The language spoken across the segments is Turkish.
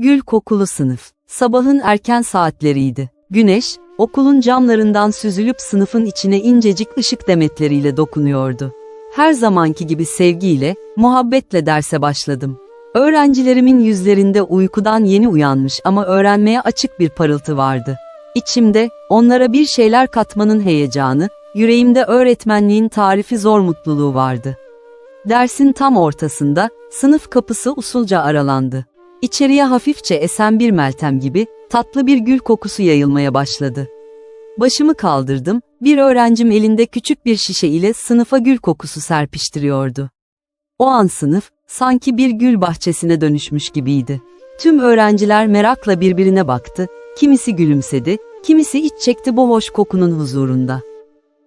Gül kokulu sınıf. Sabahın erken saatleriydi. Güneş, okulun camlarından süzülüp sınıfın içine incecik ışık demetleriyle dokunuyordu. Her zamanki gibi sevgiyle, muhabbetle derse başladım. Öğrencilerimin yüzlerinde uykudan yeni uyanmış ama öğrenmeye açık bir parıltı vardı. İçimde, onlara bir şeyler katmanın heyecanı, yüreğimde öğretmenliğin tarifi zor mutluluğu vardı. Dersin tam ortasında, sınıf kapısı usulca aralandı. İçeriye hafifçe esen bir meltem gibi, tatlı bir gül kokusu yayılmaya başladı. Başımı kaldırdım, bir öğrencim elinde küçük bir şişe ile sınıfa gül kokusu serpiştiriyordu. O an sınıf, sanki bir gül bahçesine dönüşmüş gibiydi. Tüm öğrenciler merakla birbirine baktı, kimisi gülümsedi, kimisi iç çekti bu hoş kokunun huzurunda.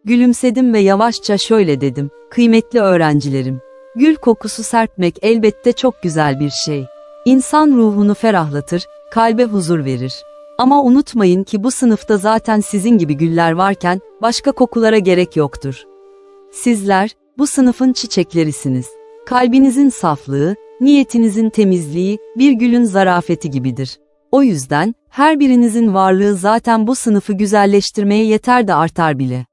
Gülümsedim ve yavaşça şöyle dedim, kıymetli öğrencilerim, gül kokusu serpmek elbette çok güzel bir şey. İnsan ruhunu ferahlatır, kalbe huzur verir. Ama unutmayın ki bu sınıfta zaten sizin gibi güller varken başka kokulara gerek yoktur. Sizler bu sınıfın çiçeklerisiniz. Kalbinizin saflığı, niyetinizin temizliği bir gülün zarafeti gibidir. O yüzden her birinizin varlığı zaten bu sınıfı güzelleştirmeye yeter de artar bile.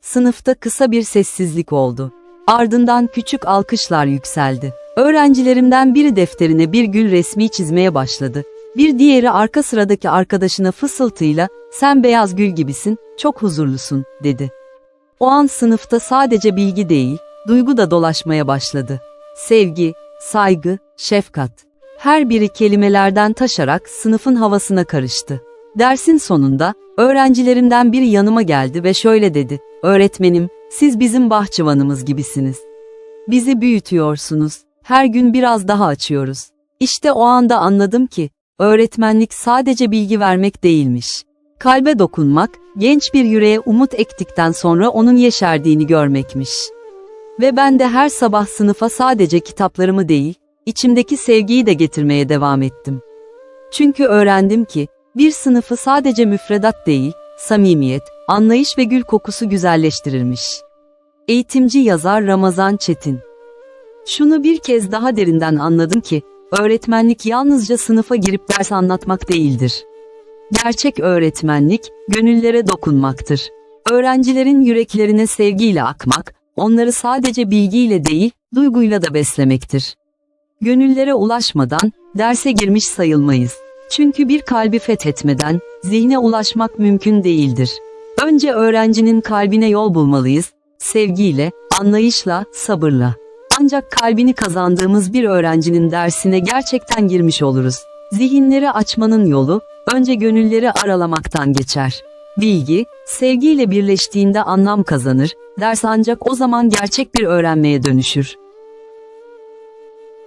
Sınıfta kısa bir sessizlik oldu. Ardından küçük alkışlar yükseldi. Öğrencilerimden biri defterine bir gül resmi çizmeye başladı. Bir diğeri arka sıradaki arkadaşına fısıltıyla, sen beyaz gül gibisin, çok huzurlusun, dedi. O an sınıfta sadece bilgi değil, duygu da dolaşmaya başladı. Sevgi, saygı, şefkat. Her biri kelimelerden taşarak sınıfın havasına karıştı. Dersin sonunda, öğrencilerimden biri yanıma geldi ve şöyle dedi, öğretmenim, siz bizim bahçıvanımız gibisiniz. Bizi büyütüyorsunuz, her gün biraz daha açıyoruz. İşte o anda anladım ki, öğretmenlik sadece bilgi vermek değilmiş. Kalbe dokunmak, genç bir yüreğe umut ektikten sonra onun yeşerdiğini görmekmiş. Ve ben de her sabah sınıfa sadece kitaplarımı değil, içimdeki sevgiyi de getirmeye devam ettim. Çünkü öğrendim ki, bir sınıfı sadece müfredat değil, samimiyet, anlayış ve gül kokusu güzelleştirirmiş. Eğitimci yazar Ramazan Çetin Şunu bir kez daha derinden anladım ki, öğretmenlik yalnızca sınıfa girip ders anlatmak değildir. Gerçek öğretmenlik, gönüllere dokunmaktır. Öğrencilerin yüreklerine sevgiyle akmak, onları sadece bilgiyle değil, duyguyla da beslemektir. Gönüllere ulaşmadan, derse girmiş sayılmayız. Çünkü bir kalbi fethetmeden, zihne ulaşmak mümkün değildir. Önce öğrencinin kalbine yol bulmalıyız, sevgiyle, anlayışla, sabırla. Ancak kalbini kazandığımız bir öğrencinin dersine gerçekten girmiş oluruz. Zihinleri açmanın yolu, önce gönülleri aralamaktan geçer. Bilgi, sevgiyle birleştiğinde anlam kazanır, ders ancak o zaman gerçek bir öğrenmeye dönüşür.